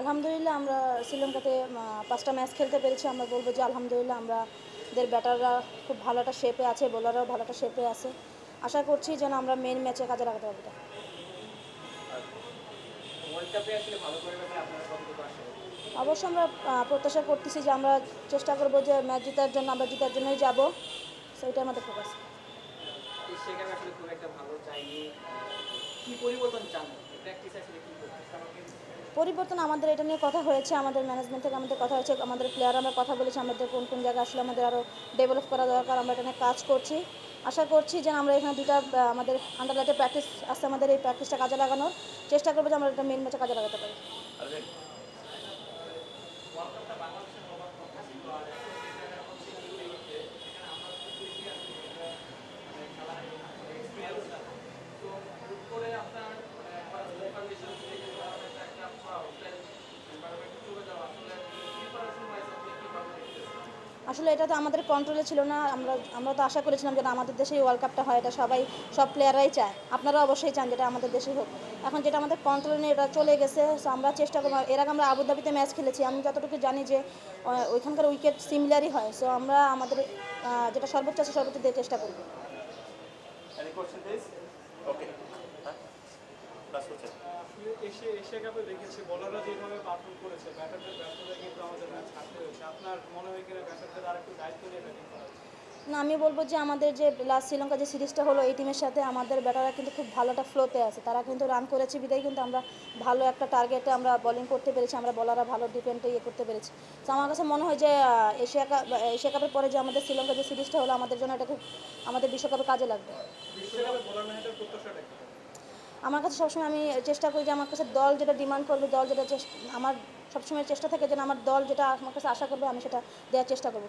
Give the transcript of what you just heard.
আলহামদুলিল্লাহ আমরা শ্রীলঙ্কাতে পাঁচটা ম্যাচ খেলতে পেরেছি। আমরা বলব যে আলহামদুলিল্লাহ আমাদের ব্যাটাররা খুব ভালো একটা শেপে আছে বোলাররাও ভালো একটা শেপে আছে। আশা করছি যেন আমরা মেন ম্যাচে কাজে লাগাতে পারব অবশ্য আমরা প্রত্যাশা করতেছি যে আমরা চেষ্টা করব যে ম্যাচ জেতার জন্য আমরা জেতার জন্যই যাব। সেইটাই আমাদের ফোকাস কাপে আসলে খুব একটা ভালো যায়নি কি পরিবর্তন চান? প্র্যাকটিস আসলে কি পরিবর্তন আমাদের এটা নিয়ে কথা হয়েছে আমাদের ম্যানেজমেন্ট থেকে আমাদের কথা হয়েছে আমাদের প্লেয়ার আমরা কথা বলেছি আমাদের কোন কোন জায়গায় আসলে আমাদের আরও ডেভেলপ করা দরকার আমরা এটা নিয়ে কাজ করছি। আশা করছি যে আমরা এখানে দুটা আমাদের আন্ডার লাইটে প্র্যাকটিস আছে আমাদের এই প্র্যাকটিসটা কাজে লাগানোর। চেষ্টা করব যে আমরা এটা মেন ম্যাচে কাজে লাগাতে পারি। আসলে এটা তো আমাদের কন্ট্রোলে ছিল না। আমরা আমরা তো আশা করেছিলাম যে আমাদের দেশেই ওয়ার্ল্ড কাপটা হয় এটা সবাই সব প্লেয়াররাই চায়। আপনারা অবশ্যই চান যেটা আমাদের দেশেই হোক। এখন যেটা আমাদের কন্ট্রোলে নেই এটা চলে গেছে। সো আমরা চেষ্টা করব এর আগে আমরা আবুধাবিতে ম্যাচ খেলেছি। আমি যতটুকু জানি যে ওইখানকার উইকেট সিমিলারই হয়। সো আমরা আমাদের যেটা সর্বোচ্চ আছে সর্বোচ্চ দিয়ে চেষ্টা করব। এশিয়া এশিয়া কাপে দেখেছি বলাররা যেভাবে পারফর্ম করেছে ব্যাটারদের ব্যর্থতা কিন্তু আমাদের ম্যাচ হারতে হয়েছে আপনার মনে হয় কিনা ব্যাটারদের আর একটু দায়িত্ব নিয়ে ব্যাটিং করা উচিত? না, আমি বলব যে আমাদের যে লাস্ট শ্রীলঙ্কা যে সিরিজটা হলো, এই টিমের সাথে আমাদের ব্যাটাররা কিন্তু খুব ভালো একটা ফ্লোতে আছে। তারা কিন্তু রান করেছে, বিদায় কিন্তু আমরা ভালো একটা টার্গেটে আমরা বোলিং করতে পেরেছি, আমরা বলাররা ভালো ডিফেন্ডে ইয়ে করতে পেরেছি। তো আমার কাছে মনে হয় যে এশিয়া কাপ এশিয়া কাপের পরে যে আমাদের শ্রীলঙ্কা যে সিরিজটা হলো, আমাদের জন্য এটা খুব, আমাদের বিশ্বকাপে কাজে লাগবে? আমার কাছে সবসময় আমি চেষ্টা করি যে আমার কাছে দল যেটা ডিমান্ড করবে, দল যেটা আমার সবসময় চেষ্টা থাকে যেন আমার দল যেটা আমার কাছে আশা করবে, আমি সেটা দেওয়ার চেষ্টা করব।